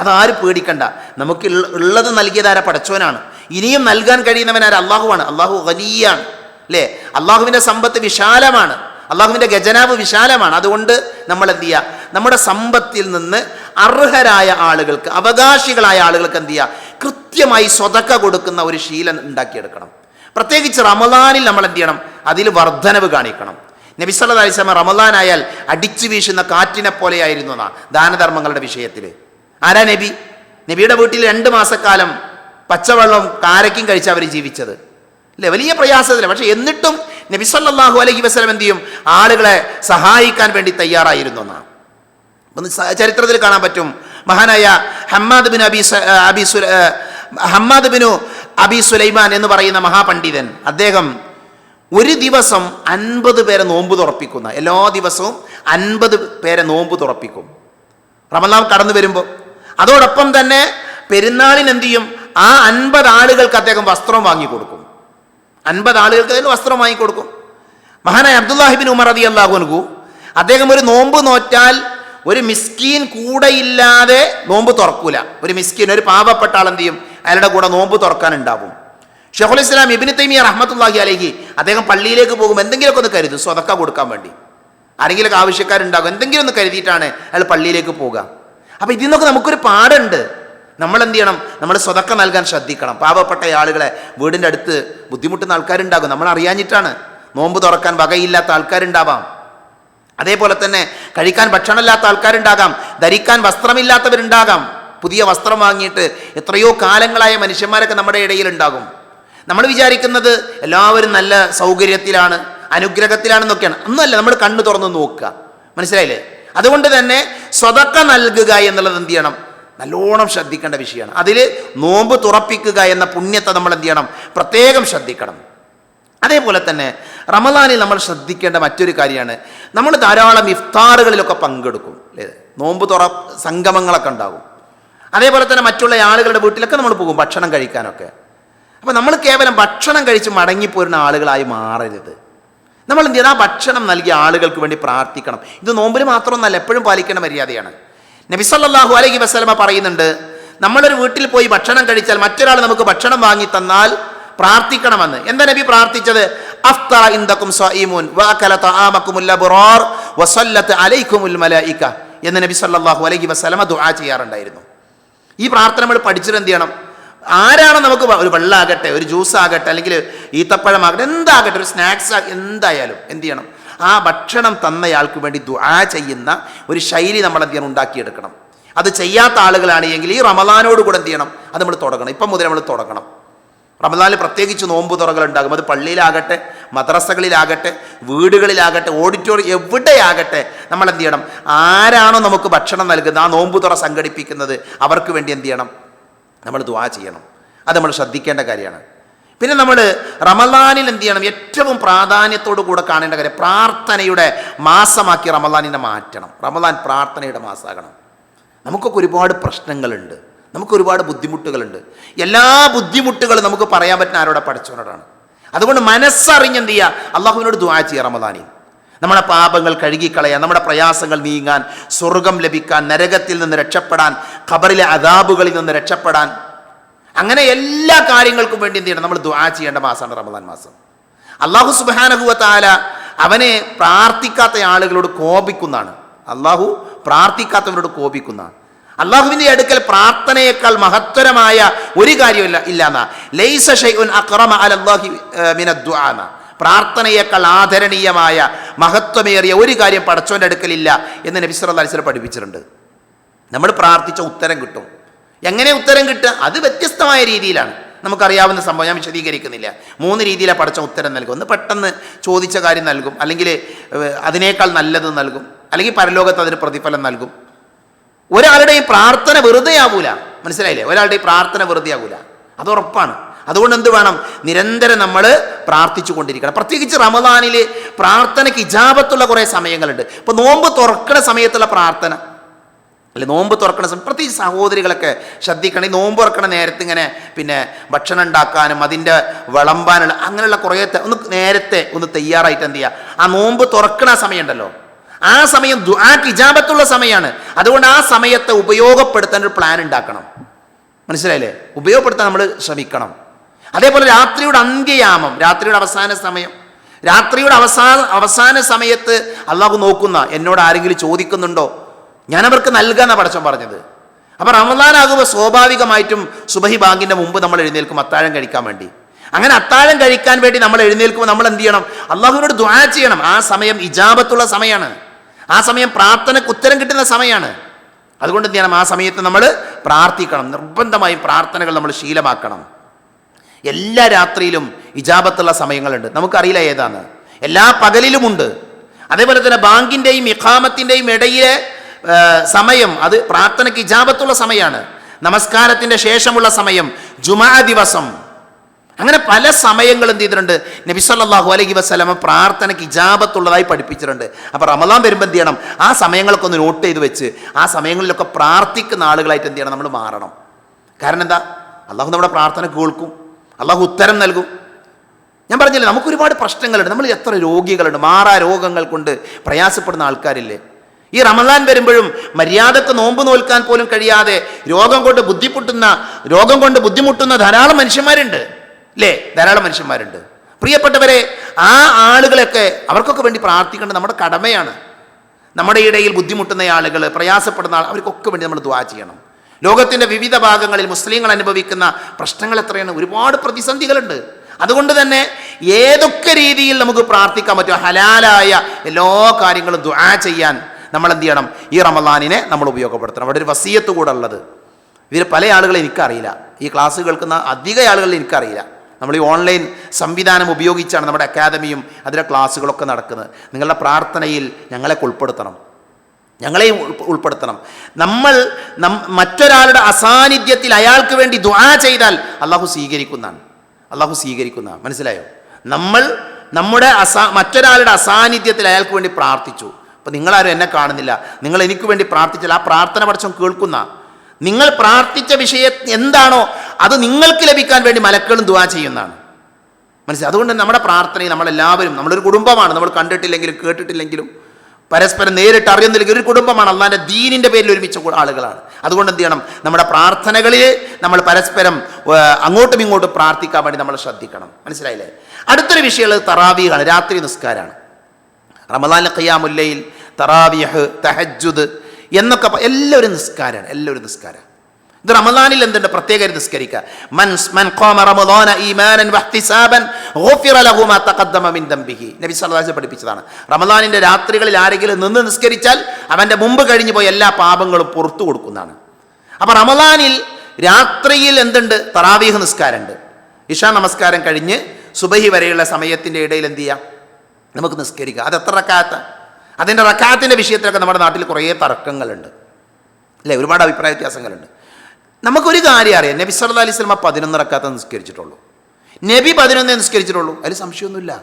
Speaker 1: അതാരും പേടിക്കണ്ട. നമുക്ക് ഉള്ളത് നൽകിയതാര പടച്ചോനാണ് ഇനിയും നൽകാൻ കഴിയുന്നവനാര അള്ളാഹുവാണ് അള്ളാഹു വലിയാണ് അല്ലേ? അള്ളാഹുവിന്റെ സമ്പത്ത് വിശാലമാണ്. അള്ളാഹുവിന്റെ ഖജനാവ് വിശാലമാണ്. അതുകൊണ്ട് നമ്മൾ എന്ത് ചെയ്യുക നമ്മുടെ സമ്പത്തിൽ നിന്ന് അർഹരായ ആളുകൾക്ക് അവകാശികളായ ആളുകൾക്ക് എന്ത് ചെയ്യുക കൃത്യമായി സ്വതക്ക കൊടുക്കുന്ന ഒരു ശീലം ഉണ്ടാക്കിയെടുക്കണം. പ്രത്യേകിച്ച് റമദാനിൽ നമ്മൾ എന്ത് ചെയ്യണം? അതിൽ വർധനവ് കാണിക്കണം. നബി അലിസ്ലാമ വസല്ലം റമദാനായാൽ അടിച്ചു വീശുന്ന കാറ്റിനെ പോലെയായിരുന്നു എന്നാ ദാനധർമ്മങ്ങളുടെ വിഷയത്തിൽ ആരാ നബി? നബിയുടെ വീട്ടിൽ രണ്ട് മാസക്കാലം പച്ചവെള്ളം കാരക്കും കഴിച്ച് അവർ ജീവിച്ചത്. അല്ലേ? വലിയ പ്രയാസത്തില്ല പക്ഷെ എന്നിട്ടും നബി അലഹി വസ്ലം എന്ത് ചെയ്യും? ആളുകളെ സഹായിക്കാൻ വേണ്ടി തയ്യാറായിരുന്നു എന്നാണ്. ചരിത്രത്തിൽ കാണാൻ പറ്റും. മഹാനായ Hammad bin Abi Abi Hammad bin Abi Sulaiman എന്ന് പറയുന്ന മഹാപണ്ഡിതൻ അദ്ദേഹം ഒരു ദിവസം അൻപത് പേരെ നോമ്പ് തുറപ്പിക്കുന്ന എല്ലാ ദിവസവും അൻപത് പേരെ നോമ്പ് തുറപ്പിക്കും. റമലാം കടന്നു വരുമ്പോൾ അതോടൊപ്പം തന്നെ പെരുന്നാളിന് എന്ത് ചെയ്യും? ആ അൻപത് ആളുകൾക്ക് അദ്ദേഹം വസ്ത്രം വാങ്ങി കൊടുക്കും. അൻപത് ആളുകൾക്ക് അതിന് വസ്ത്രം വാങ്ങിക്കൊടുക്കും മഹാനായ അബ്ദുല്ലാഹിബിൻ ഉമർ അതി അള്ളാഹുനു അദ്ദേഹം ഒരു നോമ്പ് നോറ്റാൽ ഒരു മിസ്കീൻ കൂടെയില്ലാതെ നോമ്പ് തുറക്കൂല. ഒരു മിസ്കീൻ ഒരു പാവപ്പെട്ട ആൾ എന്ത് ചെയ്യും? അയാളുടെ കൂടെ നോമ്പ് തുറക്കാൻ ഉണ്ടാവും ഷെഹുൽ ഇസ്ലാം ഇബിന് തൈമിയ റഹ്മത്തുല്ലാഹി അലഹി അദ്ദേഹം പള്ളിയിലേക്ക് പോകും. എന്തെങ്കിലുമൊക്കെ ഒന്ന് കരുതും. സ്വതക്ക കൊടുക്കാൻ വേണ്ടി. ആരെങ്കിലുമൊക്കെ ആവശ്യക്കാരുണ്ടാകും. എന്തെങ്കിലും ഒന്ന് കരുതിയിട്ടാണ് അയാൾ പള്ളിയിലേക്ക് പോകുക അപ്പോൾ ഇതിൽ നിന്നൊക്കെ നമുക്കൊരു പാടുണ്ട് നമ്മൾ എന്ത് ചെയ്യണം നമ്മൾ സ്വതക്ക നൽകാൻ ശ്രദ്ധിക്കണം. പാവപ്പെട്ട ആളുകളെ വീടിന്റെ അടുത്ത് ബുദ്ധിമുട്ടുന്ന ആൾക്കാരുണ്ടാകും. നമ്മൾ അറിയാഞ്ഞിട്ടാണ്. നോമ്പ് തുറക്കാൻ വകയില്ലാത്ത ആൾക്കാരുണ്ടാവാം. അതേപോലെ തന്നെ കഴിക്കാൻ ഭക്ഷണമില്ലാത്ത ആൾക്കാരുണ്ടാകാം. ധരിക്കാൻ വസ്ത്രമില്ലാത്തവരുണ്ടാകാം. പുതിയ വസ്ത്രം വാങ്ങിയിട്ട് എത്രയോ കാലങ്ങളായ മനുഷ്യന്മാരൊക്കെ നമ്മുടെ ഇടയിൽ ഉണ്ടാകും നമ്മൾ വിചാരിക്കുന്നത് എല്ലാവരും നല്ല സൗകര്യത്തിലാണ് അനുഗ്രഹത്തിലാണെന്നൊക്കെയാണ്. ഒന്നുമല്ല നമ്മൾ കണ്ണു തുറന്ന് നോക്കുക. മനസ്സിലായില്ലേ? അതുകൊണ്ട് തന്നെ സ്വതക്ക നൽകുക എന്നുള്ളത് എന്ത് ചെയ്യണം? നല്ലോണം ശ്രദ്ധിക്കേണ്ട വിഷയമാണ്. അതിൽ നോമ്പ് തുറപ്പിക്കുക എന്ന പുണ്യത്തെ നമ്മൾ എന്ത് ചെയ്യണം? പ്രത്യേകം ശ്രദ്ധിക്കണം. അതേപോലെ തന്നെ റമദാനിൽ നമ്മൾ ശ്രദ്ധിക്കേണ്ട മറ്റൊരു കാര്യമാണ്. നമ്മൾ ധാരാളം ഇഫ്താറുകളിലൊക്കെ പങ്കെടുക്കും. അല്ലേ? നോമ്പ് തുറ സംഗമങ്ങളൊക്കെ ഉണ്ടാകും. അതേപോലെ തന്നെ മറ്റുള്ള ആളുകളുടെ വീട്ടിലൊക്കെ നമ്മൾ പോകും ഭക്ഷണം കഴിക്കാനൊക്കെ. അപ്പോൾ നമ്മൾ കേവലം ഭക്ഷണം കഴിച്ച് മടങ്ങിപ്പോരുന്ന ആളുകളായി മാറരുത്. നമ്മൾ എന്ത് ചെയ്യണം? ആ ഭക്ഷണം നൽകിയ ആളുകൾക്ക് വേണ്ടി പ്രാർത്ഥിക്കണം. ഇത് നോമ്പിൽ മാത്രമൊന്നല്ല എപ്പോഴും പാലിക്കേണ്ട മര്യാദയാണ്. നബിസല്ലാഹു അലൈഹി വസ്ലമ പറയുന്നുണ്ട് നമ്മളൊരു വീട്ടിൽ പോയി ഭക്ഷണം കഴിച്ചാൽ മറ്റൊരാൾ നമുക്ക് ഭക്ഷണം വാങ്ങി തന്നാൽ പ്രാർത്ഥിക്കണമെന്ന്. എന്താ നബി പ്രാർത്ഥിച്ചത്? അഫ്തറ മലായിക. എന്ന് നബി സല്ലല്ലാഹു അലൈഹി വസല്ലമ ദുആ ചെയ്യാറുണ്ടായിരുന്നു. ഈ പ്രാർത്ഥന നമ്മൾ പഠിച്ചിട്ട് എന്ത് ചെയ്യണം? ആരാണ് നമുക്ക് ഒരു വെള്ളമാകട്ടെ ഒരു ജ്യൂസ് ആകട്ടെ അല്ലെങ്കിൽ ഈത്തപ്പഴമാകട്ടെ എന്താകട്ടെ ഒരു സ്നാക്സ് എന്തായാലും എന്ത് ചെയ്യണം? ആ ഭക്ഷണം തന്നയാൾക്ക് വേണ്ടി ദുആ ചെയ്യുന്ന ഒരു ശൈലി നമ്മൾ എന്ത് ചെയ്യണം? ഉണ്ടാക്കിയെടുക്കണം. അത് ചെയ്യാത്ത ആളുകളാണെങ്കിൽ ഈ റമദാനോട് കൂടെ എന്ത് ചെയ്യണം? അത് നമ്മൾ തുടങ്ങണം. ഇപ്പം മുതൽ നമ്മൾ തുടങ്ങണം. റമദാനിൽ പ്രത്യേകിച്ച് നോമ്പ് തുറകൾ ഉണ്ടാകും അത് പള്ളിയിലാകട്ടെ മദ്രസകളിലാകട്ടെ വീടുകളിലാകട്ടെ ഓഡിറ്റോറിയം എവിടെയാകട്ടെ നമ്മൾ എന്ത് ചെയ്യണം? ആരാണോ നമുക്ക് ഭക്ഷണം നൽകുന്നത് ആ നോമ്പ് തുറ സംഘടിപ്പിക്കുന്നത് അവർക്ക് വേണ്ടി എന്ത് ചെയ്യണം? നമ്മൾ ദുആ ചെയ്യണം. അത് നമ്മൾ ശ്രദ്ധിക്കേണ്ട കാര്യമാണ്. പിന്നെ നമ്മൾ റമദാനിൽ എന്ത് ചെയ്യണം? ഏറ്റവും പ്രാധാന്യത്തോടു കൂടെ കാണേണ്ട കാര്യം പ്രാർത്ഥനയുടെ മാസമാക്കി റമദാനിനെ മാറ്റണം. റമദാൻ പ്രാർത്ഥനയുടെ മാസമാകണം നമുക്കൊക്കെ ഒരുപാട് പ്രശ്നങ്ങളുണ്ട്. നമുക്കൊരുപാട് ബുദ്ധിമുട്ടുകളുണ്ട്. എല്ലാ ബുദ്ധിമുട്ടുകളും നമുക്ക് പറയാൻ പറ്റുന്ന ആരോടെ പഠിച്ചവനോടാണ്. അതുകൊണ്ട് മനസ്സറിഞ്ഞ് എന്ത് ചെയ്യുക അള്ളാഹുവിനോട് ദുആ ചെയ്യുക റമദാനിൽ. നമ്മുടെ പാപങ്ങൾ കഴുകിക്കളയാൻ നമ്മുടെ പ്രയാസങ്ങൾ നീങ്ങാൻ സ്വർഗം ലഭിക്കാൻ നരകത്തിൽ നിന്ന് രക്ഷപ്പെടാൻ ഖബറിലെ അതാബുകളിൽ നിന്ന് രക്ഷപ്പെടാൻ അങ്ങനെ എല്ലാ കാര്യങ്ങൾക്കും വേണ്ടി എന്ത് ചെയ്യണം? നമ്മൾ ദുആ ചെയ്യേണ്ട മാസമാണ് റമദാൻ മാസം. അള്ളാഹു സുബാനഹുവത്താല അവനെ പ്രാർത്ഥിക്കാത്ത ആളുകളോട് കോപിക്കുന്നതാണ്. അള്ളാഹു പ്രാർത്ഥിക്കാത്തവരോട് കോപിക്കുന്നതാണ്. അള്ളാഹുവിന്റെ അടുക്കൽ പ്രാർത്ഥനയേക്കാൾ മഹത്തരമായ ഒരു കാര്യമില്ല ഇല്ലാന്ന. ലൈസ ഷൈഉൻ അക്രമ അലല്ലാഹി മിന ദുആന പ്രാർത്ഥനയേക്കാൾ ആദരണീയമായ മഹത്വമേറിയ ഒരു കാര്യം പടച്ചോന്റെ അടുക്കലില്ല എന്ന് നബി സല്ലല്ലാഹു അലൈഹി വസല്ലം പഠിപ്പിച്ചിട്ടുണ്ട്. നമ്മൾ പ്രാർത്ഥിച്ച ഉത്തരം കിട്ടും. എങ്ങനെ ഉത്തരം കിട്ടുക? അത് വ്യത്യസ്തമായ രീതിയിലാണ്. നമുക്കറിയാവുന്ന സംഭവം ഞാൻ വിശദീകരിക്കുന്നില്ല. മൂന്ന് രീതിയിലാണ് പഠിച്ച ഉത്തരം നൽകും ഒന്ന് പെട്ടെന്ന് ചോദിച്ച കാര്യം നൽകും. അല്ലെങ്കിൽ അതിനേക്കാൾ നല്ലത് നൽകും. അല്ലെങ്കിൽ പരലോകത്ത് അതിന് പ്രതിഫലം നൽകും. ഒരാളുടെയും പ്രാർത്ഥന വെറുതെ ആവൂല മനസ്സിലായില്ലേ? ഒരാളുടെയും പ്രാർത്ഥന വെറുതെ ആവൂല അത് ഉറപ്പാണ്. അതുകൊണ്ട് എന്ത് വേണം? നിരന്തരം നമ്മൾ പ്രാർത്ഥിച്ചു കൊണ്ടിരിക്കണം. പ്രത്യേകിച്ച് റമദാനിൽ പ്രാർത്ഥനയ്ക്ക് ഇജാബത്തുള്ള കുറേ സമയങ്ങളുണ്ട്. ഇപ്പോൾ നോമ്പ് തുറക്കുന്ന സമയത്തുള്ള പ്രാർത്ഥന. അല്ലെ നോമ്പ് തുറക്കണ സമയം പ്രത്യേകിച്ച് സഹോദരികളൊക്കെ ശ്രദ്ധിക്കണം ഈ നോമ്പ് തുറക്കണ നേരത്തെ ഇങ്ങനെ പിന്നെ ഭക്ഷണം ഉണ്ടാക്കാനും അതിന്റെ വിളമ്പാനുള്ള അങ്ങനെയുള്ള കുറേ ഒന്ന് നേരത്തെ ഒന്ന് തയ്യാറായിട്ട് എന്ത് ചെയ്യുക? ആ നോമ്പ് തുറക്കണ സമയമുണ്ടല്ലോ. ആ സമയം ആ ഇജാബത്തുള്ള സമയമാണ്. അതുകൊണ്ട് ആ സമയത്തെ ഉപയോഗപ്പെടുത്താൻ ഒരു പ്ലാൻ ഉണ്ടാക്കണം. മനസ്സിലായില്ലേ? ഉപയോഗപ്പെടുത്താൻ നമ്മൾ ശ്രമിക്കണം. അതേപോലെ രാത്രിയുടെ അന്ത്യയാമം രാത്രിയുടെ അവസാന സമയം. രാത്രിയുടെ അവസാന അവസാന സമയത്ത് അള്ളാഹു നോക്കുന്ന എന്നോട് ആരെങ്കിലും ചോദിക്കുന്നുണ്ടോ? ഞാൻ അവർക്ക് നൽകാന്നാണ് പടച്ചോൻ പറഞ്ഞത്. അപ്പോൾ റമദാനാകുമ്പോൾ സ്വാഭാവികമായിട്ടും സുബഹി ബാങ്കിന്റെ മുമ്പ് നമ്മൾ എഴുന്നേൽക്കും അത്താഴം കഴിക്കാൻ വേണ്ടി. അങ്ങനെ അത്താഴം കഴിക്കാൻ വേണ്ടി നമ്മൾ എഴുന്നേൽക്കുമ്പോൾ നമ്മൾ എന്ത് ചെയ്യണം? അള്ളാഹുവിനോട് ദ്വാ ചെയ്യണം. ആ സമയം ഇജാബത്തുള്ള സമയമാണ് ആ സമയം പ്രാർത്ഥനയ്ക്ക് ഉത്തരം കിട്ടുന്ന സമയമാണ് അതുകൊണ്ട് എന്ത് ചെയ്യണം? ആ സമയത്ത് നമ്മൾ പ്രാർത്ഥിക്കണം. നിർബന്ധമായും പ്രാർത്ഥനകൾ നമ്മൾ ശീലമാക്കണം. എല്ലാ രാത്രിയിലും ഇജാബത്തുള്ള സമയങ്ങളുണ്ട്. നമുക്കറിയില്ല ഏതാണ്. എല്ലാ പകലിലുമുണ്ട് അതേപോലെ തന്നെ ബാങ്കിന്റെയും ഇഖാമത്തിന്റെയും ഇടയിലെ സമയം അത് പ്രാർത്ഥനയ്ക്ക് ഇജാബത്തുള്ള സമയമാണ് നമസ്കാരത്തിന്റെ ശേഷമുള്ള സമയം ജുമാ ദിവസം. അങ്ങനെ പല സമയങ്ങൾ എന്ത് ചെയ്തിട്ടുണ്ട്? നബി സല്ലല്ലാഹു അലൈഹി വസല്ലമ പ്രാർത്ഥനയ്ക്ക് ഇജാബത്തുള്ളതായി പഠിപ്പിച്ചിട്ടുണ്ട്. അപ്പോൾ റമദാൻ വരുമ്പോൾ എന്ത് ചെയ്യണം? ആ സമയങ്ങളൊക്കെ ഒന്ന് നോട്ട് ചെയ്ത് വെച്ച് ആ സമയങ്ങളിലൊക്കെ പ്രാർത്ഥിക്കുന്ന ആളുകളായിട്ട് എന്ത് ചെയ്യണം? നമ്മൾ മാറണം. കാരണം എന്താ? അള്ളാഹു നമ്മുടെ പ്രാർത്ഥന കേൾക്കും. അള്ളാഹു ഉത്തരം നൽകും. ഞാൻ പറഞ്ഞില്ലേ നമുക്ക് ഒരുപാട് പ്രശ്നങ്ങളുണ്ട്. നമ്മൾ എത്ര രോഗികളുണ്ട്? മാറാ രോഗങ്ങൾ കൊണ്ട് പ്രയാസപ്പെടുന്ന ആൾക്കാരില്ലേ? ഈ റമദാൻ വരുമ്പോഴും മര്യാദയ്ക്ക് നോമ്പ് നോൽക്കാൻ പോലും കഴിയാതെ രോഗം കൊണ്ട് ബുദ്ധിമുട്ടുന്ന രോഗം കൊണ്ട് ബുദ്ധിമുട്ടുന്ന ധാരാളം മനുഷ്യന്മാരുണ്ട്. അല്ലേ ധാരാളം മനുഷ്യന്മാരുണ്ട്. പ്രിയപ്പെട്ടവരെ ആ ആളുകളൊക്കെ അവർക്കൊക്കെ വേണ്ടി പ്രാർത്ഥിക്കേണ്ടത് നമ്മുടെ കടമയാണ്. നമ്മുടെ ഇടയിൽ ബുദ്ധിമുട്ടുന്ന ആളുകൾ പ്രയാസപ്പെടുന്ന ആൾ അവർക്കൊക്കെ വേണ്ടി നമ്മൾ ദ്വാ ചെയ്യണം. ലോകത്തിന്റെ വിവിധ ഭാഗങ്ങളിൽ മുസ്ലിങ്ങൾ അനുഭവിക്കുന്ന പ്രശ്നങ്ങൾ എത്രയാണ്? ഒരുപാട് പ്രതിസന്ധികളുണ്ട്. അതുകൊണ്ട് തന്നെ ഏതൊക്കെ രീതിയിൽ നമുക്ക് പ്രാർത്ഥിക്കാൻ പറ്റുമോ ഹലാലായ എല്ലാ കാര്യങ്ങളും ദുആ ചെയ്യാൻ നമ്മൾ എന്ത് ചെയ്യണം ഈ റമദാനിനെ നമ്മൾ ഉപയോഗപ്പെടുത്തണം. അവിടെ ഒരു വസീയത്ത് കൂടെ ഉള്ളത്. ഇതിൽ പല ആളുകളെ എനിക്കറിയില്ല. ഈ ക്ലാസ് കേൾക്കുന്ന അധിക ആളുകളെ എനിക്കറിയില്ല. നമ്മൾ ഈ ഓൺലൈൻ സംവിധാനം ഉപയോഗിച്ചാണ് നമ്മുടെ അക്കാദമിയും അതിലെ ക്ലാസ്സുകളൊക്കെ നടക്കുന്നത്. നിങ്ങളുടെ പ്രാർത്ഥനയിൽ ഞങ്ങളെ ഉൾപ്പെടുത്തണം ഞങ്ങളെയും ഉൾപ്പെടുത്തണം. നമ്മൾ നം മറ്റൊരാളുടെ അസാന്നിധ്യത്തിൽ അയാൾക്ക് വേണ്ടി ദ്വാ ചെയ്താൽ അള്ളാഹു സ്വീകരിക്കുന്നതാണ്. അള്ളാഹു സ്വീകരിക്കുന്ന മനസ്സിലായോ? നമ്മൾ നമ്മുടെ അസാ മറ്റൊരാളുടെ അസാന്നിധ്യത്തിൽ അയാൾക്ക് വേണ്ടി പ്രാർത്ഥിച്ചു. അപ്പം നിങ്ങളാരും എന്നെ കാണുന്നില്ല. നിങ്ങൾ എനിക്ക് വേണ്ടി പ്രാർത്ഥിച്ചാൽ ആ പ്രാർത്ഥന പഠിച്ചും കേൾക്കുന്ന. നിങ്ങൾ പ്രാർത്ഥിച്ച വിഷയം എന്താണോ അത് നിങ്ങൾക്ക് ലഭിക്കാൻ വേണ്ടി മലക്കളും ദുവാ ചെയ്യുന്നതാണ്. മനസ്സിലായി? അതുകൊണ്ട് നമ്മുടെ പ്രാർത്ഥനയിൽ നമ്മളെല്ലാവരും നമ്മളൊരു കുടുംബമാണ്. നമ്മൾ കണ്ടിട്ടില്ലെങ്കിലും കേട്ടിട്ടില്ലെങ്കിലും പരസ്പരം നേരിട്ട് അറിയുന്നില്ലെങ്കിൽ ഒരു കുടുംബമാണ്. അള്ളാന്റെ ദീനിന്റെ പേരിൽ ഒരുമിച്ച ആളുകളാണ്. അതുകൊണ്ട് എന്ത് ചെയ്യണം? നമ്മുടെ പ്രാർത്ഥനകളിൽ നമ്മൾ പരസ്പരം അങ്ങോട്ടും ഇങ്ങോട്ടും പ്രാർത്ഥിക്കാൻ വേണ്ടി നമ്മൾ ശ്രദ്ധിക്കണം. മനസ്സിലായില്ലേ? അടുത്തൊരു വിഷയമുള്ളത് തറാവിയാണ് രാത്രി നിസ്കാരമാണ്. റമദാൻ ഖിയാമുല്ലയിൽ തറാവിയഹ് തഹജുദ് എന്നൊക്കെ എല്ലാവരും നിസ്കാരമാണ് എല്ലാവരും നിസ്കാരം. ഇത് റമദാനിൽ എന്തുണ്ട്? പ്രത്യേക നിസ്കരിക്കുക. മൻ മൻ ഖാമ വഹ്തിസാബൻ നബി അലൈഹി പഠിപ്പിച്ചതാണ്. റമദാനിന്റെ രാത്രികളിൽ ആരെങ്കിലും നിന്ന് നിസ്കരിച്ചാൽ അവന്റെ മുമ്പ് കഴിഞ്ഞു പോയ എല്ലാ പാപങ്ങളും പുറത്തു കൊടുക്കുന്നതാണ്. അപ്പൊ റമദാനിൽ രാത്രിയിൽ എന്തുണ്ട്? തറാവീഹ് നിസ്കാരമുണ്ട്. ഇഷാ നമസ്കാരം കഴിഞ്ഞ് സുബഹി വരെയുള്ള സമയത്തിന്റെ ഇടയിൽ എന്ത് ചെയ്യാം? നമുക്ക് നിസ്കരിക്കാം അത് എത്ര റക്കാത്ത? അതിന്റെ റക്കാത്തിന്റെ വിഷയത്തിലൊക്കെ നമ്മുടെ നാട്ടിൽ കുറേ തർക്കങ്ങളുണ്ട്. അല്ലേ? ഒരുപാട് അഭിപ്രായ വ്യത്യാസങ്ങളുണ്ട്. നമുക്കൊരു കാര്യം അറിയാം. നബി സല്ല അലൈഹി സ്വലമ പതിനൊന്ന് റക്കാത്ത നിസ്കരിച്ചിട്ടുള്ളൂ. നബി പതിനൊന്നേ നിസ്കരിച്ചിട്ടുള്ളൂ. അതിൽ സംശയമൊന്നുമില്ല.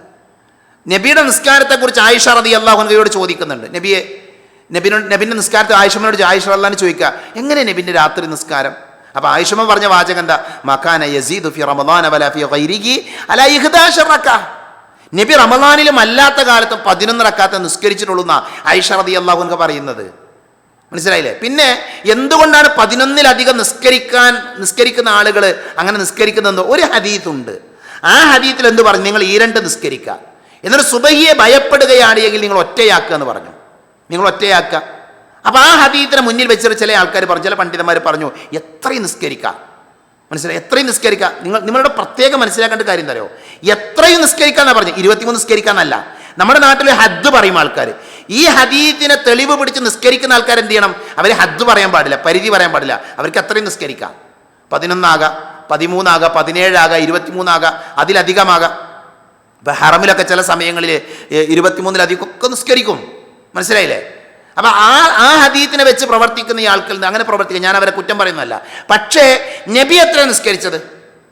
Speaker 1: നബിയുടെ നിസ്കാരത്തെക്കുറിച്ച് ആയിഷ റതി അള്ളാഹുനയോട് ചോദിക്കുന്നുണ്ട്. നബിയെ നബിനോട് നബിന്റെ നിസ്കാരത്തെ ആയിഷമ്മനോട് ആയിഷ അള്ളാഹിനെ ചോദിക്കുക എങ്ങനെ നബിന്റെ രാത്രി നിസ്കാരം? അപ്പോൾ ആയിഷമ്മ പറഞ്ഞ വാചകം എന്താ? മക്കാന യസീദ് ഫി റമദാന വല ഫി ഗൈരിഹി അല ഇഹ്ദാശ റക്ക. നബി റമദാനിലും അല്ലാത്ത കാലത്തും പതിനൊന്ന് റക്കാത്ത നിസ്കരിച്ചിട്ടുള്ളൂ എന്നാ ആയിഷ റതി അള്ളാഹുനൊക്കെ പറയുന്നത്. മനസ്സിലായില്ലേ? പിന്നെ എന്തുകൊണ്ടാണ് പതിനൊന്നിലധികം നിസ്കരിക്കാൻ നിസ്കരിക്കുന്ന ആളുകൾ അങ്ങനെ നിസ്കരിക്കുന്നത് ഒരു ഹദീത്തുണ്ട്. ആ ഹദീത്തിൽ എന്ത് പറഞ്ഞു? നിങ്ങൾ ഈ രണ്ട് നിസ്കരിക്കുക. എന്നിട്ട് സുബഹിയെ ഭയപ്പെടുകയാണ് എങ്കിൽ നിങ്ങൾ ഒറ്റയാക്കുക എന്ന് പറഞ്ഞു. നിങ്ങൾ ഒറ്റയാക്കുക. അപ്പോൾ ആ ഹദീത്തിനെ മുന്നിൽ വെച്ചിട്ട് ചില ആൾക്കാർ പറഞ്ഞു ചില പണ്ഡിതന്മാർ പറഞ്ഞു എത്രയും നിസ്കരിക്കാം. മനസ്സിലായി? എത്രയും നിസ്കരിക്കുക നിങ്ങൾ നിങ്ങളുടെ പ്രത്യേകം മനസ്സിലാക്കേണ്ട കാര്യം തരയോ എത്രയും നിസ്കരിക്കാന്നാ പറഞ്ഞു ഇരുപത്തിമൂന്ന് നിസ്കരിക്കാന്നല്ല. നമ്മുടെ നാട്ടിൽ ഹദ് പറയും ആൾക്കാർ ഈ ഹദീത്തിനെ തെളിവ് പിടിച്ച് നിസ്കരിക്കുന്ന ആൾക്കാർ എന്ത് ചെയ്യണം? അവർ ഹദ് പറയാൻ പാടില്ല പരിധി പറയാൻ പാടില്ല. അവർക്ക് എത്രയും നിസ്കരിക്കാം. പതിനൊന്നാകാം പതിമൂന്നാകാം പതിനേഴാകാം ഇരുപത്തിമൂന്നാകാം അതിലധികമാകാം. ഇപ്പം ഹറമിലൊക്കെ ചില സമയങ്ങളിൽ ഇരുപത്തിമൂന്നിലധികം ഒക്കെ നിസ്കരിക്കും. മനസ്സിലായില്ലേ? അപ്പം ആ ആ ഹദീത്തിനെ വെച്ച് പ്രവർത്തിക്കുന്ന ആൾക്കിൽ നിന്ന് അങ്ങനെ പ്രവർത്തിക്കുക ഞാൻ അവരെ കുറ്റം പറയുന്നതല്ല. പക്ഷേ നബി എത്ര നിസ്കരിച്ചത്?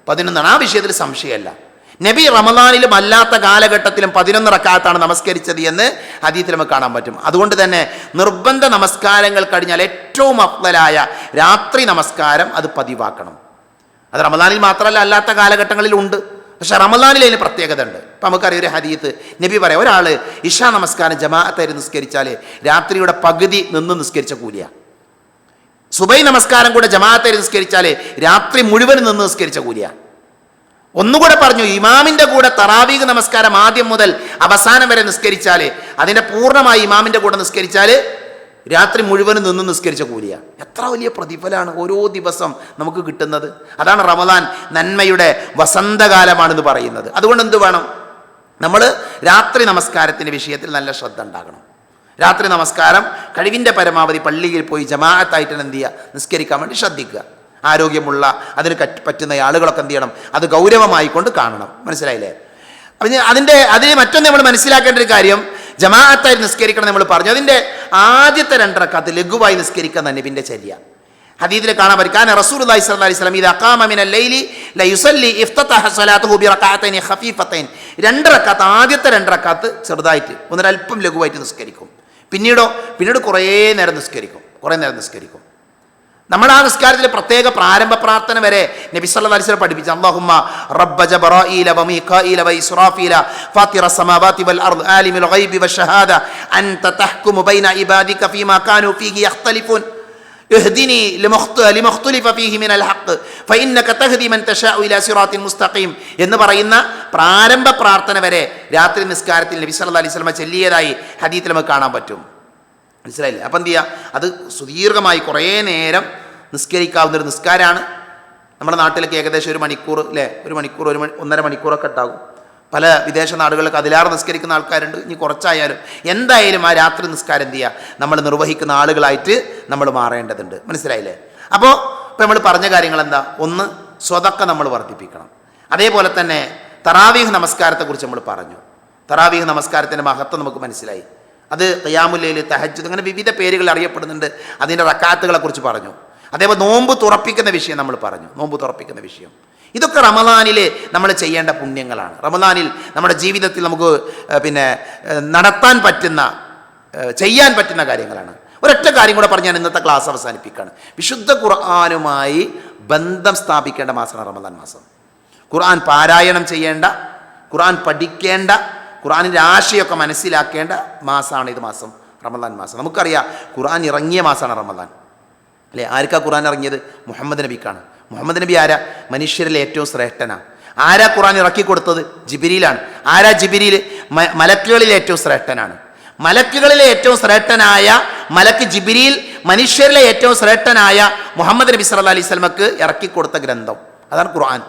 Speaker 1: പതിനൊന്നാണ്. ആ വിഷയത്തിൽ സംശയമല്ല. നബി റമദാനിലും അല്ലാത്ത കാലഘട്ടത്തിലും പതിനൊന്ന് റക്കാത്താണ് നമസ്കരിച്ചത് എന്ന് ഹദീത്തിൽ നമുക്ക് കാണാൻ പറ്റും. അതുകൊണ്ട് തന്നെ നിർബന്ധ നമസ്കാരങ്ങൾ കഴിഞ്ഞാൽ ഏറ്റവും അഫ്ലലായ രാത്രി നമസ്കാരം അത് പതിവാക്കണം. അത് റമദാനിൽ മാത്രമല്ല അല്ലാത്ത കാലഘട്ടങ്ങളിലുണ്ട്. പക്ഷെ റമദാനിൽ അതിന് പ്രത്യേകത ഉണ്ട് ഇപ്പം നമുക്കറിയാം ഒരു ഹദീത്ത് നബി പറയാം ഒരാൾ ഇഷാ നമസ്കാരം ജമാഅത്തായി നിസ്കരിച്ചാൽ രാത്രിയുടെ പകുതി നിന്ന് നിസ്കരിച്ച കൂലിയ. സുബൈ നമസ്കാരം കൂടെ ജമാഅത്തായി നിസ്കരിച്ചാൽ രാത്രി മുഴുവൻ നിന്ന് നിസ്കരിച്ച കൂലിയ. ഒന്നുകൂടെ പറഞ്ഞു ഇമാമിന്റെ കൂടെ തറാവീഗ് നമസ്കാരം ആദ്യം മുതൽ അവസാനം വരെ നിസ്കരിച്ചാൽ അതിന്റെ പൂർണമായി ഇമാമിന്റെ കൂടെ നിസ്കരിച്ചാൽ രാത്രി മുഴുവനും നിന്ന് നിസ്കരിച്ച കൂലിയാണ് എത്ര വലിയ പ്രതിഫലമാണ് ഓരോ ദിവസം നമുക്ക് കിട്ടുന്നത്. അതാണ് റമദാൻ നന്മയുടെ വസന്തകാലമാണെന്ന് പറയുന്നത്. അതുകൊണ്ട് എന്ത് വേണം? നമ്മൾ രാത്രി നമസ്കാരത്തിന്റെ വിഷയത്തിൽ നല്ല ശ്രദ്ധ ഉണ്ടാകണം. രാത്രി നമസ്കാരം കഴിവിന്റെ പരമാവധി പള്ളിയിൽ പോയി ജമാഅത്തായിട്ട് എന്ത് ചെയ്യുക? നിസ്കരിക്കാൻ വേണ്ടി ശ്രദ്ധിക്കുക. ആരോഗ്യമുള്ള അതിന് പറ്റുന്ന ആളുകളൊക്കെ എന്ത് ചെയ്യണം? അത് ഗൗരവമായിക്കൊണ്ട് കാണണം. മനസ്സിലായില്ലേ? അപ്പം അതിന്റെ അതിന് മറ്റൊന്ന് നമ്മൾ മനസ്സിലാക്കേണ്ട ഒരു കാര്യം ജമാഅത്തായി നിസ്കരിക്കണം നമ്മൾ പറഞ്ഞു. അതിന്റെ ആദ്യത്തെ രണ്ടറക്കാത്ത് ലഘുവായി നിസ്കരിക്കുക നബിന്റെ ചര്യ ഹദീദിൽ കാണാൻ പറ്റും. കാരണം സ്വല്ലല്ലാഹി അലൈഹി വസല്ലം ഇത് അക്കാമിൻ ലൈലി ലയുസല്ലി ഇഫ്തതഹ സ്വലാത്തുഹു ബിറകഅത്തൈനി ഖഫീഫത്തൈൻ രണ്ട് റക്കാത്ത് ആദ്യത്തെ രണ്ട് റക്കാത്ത് ചെറുതായിട്ട് ഒന്നൊരൽപ്പം ലഘുവായിട്ട് നിസ്കരിക്കും. പിന്നീടോ പിന്നീട് കുറേ നേരം നിസ്കരിക്കും. കുറേ നേരം നിസ്കരിക്കും. നമ്മൾ ആ നിസ്കാരത്തിൽ പ്രത്യേക പ്രാരംഭ പ്രാർത്ഥന വരെ നബി സല്ലല്ലാഹു അലൈഹി വസല്ലം പഠിപ്പിച്ചു അല്ലാഹുമ്മ റബ്ബ ജബറായീല വമീകായീല വഇസ്റാഫീല ഫാത്തിറ السماوات والارض عالم الغيب والشهاده انت تحكم بين عبادك فيما كانوا فيه يختلفون اهدني لمخت... لما اختلف فيه من الحق فإنك تهدي من تشاء إلى صراط مستقيم എന്ന് പറയുന്ന പ്രാരംഭ പ്രാർത്ഥന വരെ രാത്രി നിസ്കാരത്തിൽ നബി സല്ലല്ലാഹു അലൈഹി വസല്ലം ചൊല്ലിയതായി ഹദീത്തിൽ നമുക്ക് കാണാൻ പറ്റും മനസ്സിലായില്ലേ അപ്പം എന്ത് ചെയ്യുക അത് സുദീർഘമായി കുറേ നേരം നിസ്കരിക്കാവുന്ന ഒരു നിസ്കാരമാണ് നമ്മുടെ നാട്ടിലൊക്കെ ഏകദേശം ഒരു മണിക്കൂർ അല്ലേ ഒരു മണിക്കൂർ ഒരു മണി ഒന്നര മണിക്കൂറൊക്കെ ഉണ്ടാകും. പല വിദേശ നാടുകളിലൊക്കെ അതിലാറ് നിസ്കരിക്കുന്ന ആൾക്കാരുണ്ട്. ഇനി കുറച്ചായാലും എന്തായാലും ആ രാത്രി നിസ്കാരം എന്ത് ചെയ്യുക? നമ്മൾ നിർവഹിക്കുന്ന ആളുകളായിട്ട് നമ്മൾ മാറേണ്ടതുണ്ട്. മനസ്സിലായില്ലേ? അപ്പോൾ ഇപ്പം നമ്മൾ പറഞ്ഞ കാര്യങ്ങൾ എന്താ ഒന്ന് സ്വതക്ക നമ്മൾ വർദ്ധിപ്പിക്കണം. അതേപോലെ തന്നെ തറാവീഹ് നമസ്കാരത്തെക്കുറിച്ച് നമ്മൾ പറഞ്ഞു. തറാവീഹ് നമസ്കാരത്തിന്റെ മഹത്വം നമുക്ക് മനസ്സിലായി. അത് ഖിയാമുല്ലയിൽ തഹജ്ജുദ് അങ്ങനെ വിവിധ പേരുകൾ അറിയപ്പെടുന്നുണ്ട്. അതിന്റെ റക്കാത്തുകളെക്കുറിച്ച് പറഞ്ഞു. അതേപോലെ നോമ്പ് തുറപ്പിക്കുന്ന വിഷയം നമ്മൾ പറഞ്ഞു. നോമ്പ് തുറപ്പിക്കുന്ന വിഷയം. ഇതൊക്കെ റമദാനിൽ നമ്മൾ ചെയ്യേണ്ട പുണ്യങ്ങളാണ്. റമദാനിൽ നമ്മുടെ ജീവിതത്തിൽ നമുക്ക് പിന്നെ നടത്താൻ പറ്റുന്ന ചെയ്യാൻ പറ്റുന്ന കാര്യങ്ങളാണ്. ഒരൊറ്റ കാര്യം കൂടെ പറഞ്ഞാൽ ഇന്നത്തെ ക്ലാസ് അവസാനിപ്പിക്കുകയാണ്. വിശുദ്ധ ഖുർആാനുമായി ബന്ധം സ്ഥാപിക്കേണ്ട മാസമാണ് റമദാൻ മാസം. ഖുർആൻ പാരായണം ചെയ്യേണ്ട ഖുർആൻ പഠിക്കേണ്ട ഖുർആാനിന്റെ ആശയമൊക്കെ മനസ്സിലാക്കേണ്ട മാസമാണ് ഇത് മാസം റമദാൻ മാസം. നമുക്കറിയാം ഖുർആൻ ഇറങ്ങിയ മാസമാണ് റമദാൻ. അല്ലേ? ആർക്കാ ഖുറാൻ ഇറങ്ങിയത്? മുഹമ്മദ് നബിക്കാണ്. മുഹമ്മദ് നബി ആരാ? മനുഷ്യരിലെ ഏറ്റവും ശ്രേഷ്ഠനാണ് ആരാ ഖുറാൻ ഇറക്കി കൊടുത്തത്? ജിബിരിയിലാണ്. ആരാ ജിബിരിയിൽ മലക്കുകളിലെ ഏറ്റവും ശ്രേഷ്ഠനാണ്. മലക്കുകളിലെ ഏറ്റവും ശ്രേഷ്ഠനായ മലക്ക് ജിബിരിയിൽ മനുഷ്യരിലെ ഏറ്റവും ശ്രേഷ്ഠനായ മുഹമ്മദ് നബി സല്ല അലൈഹി സ്വലമക്ക് ഇറക്കി കൊടുത്ത ഗ്രന്ഥം. അതാണ് ഖുർആൻ.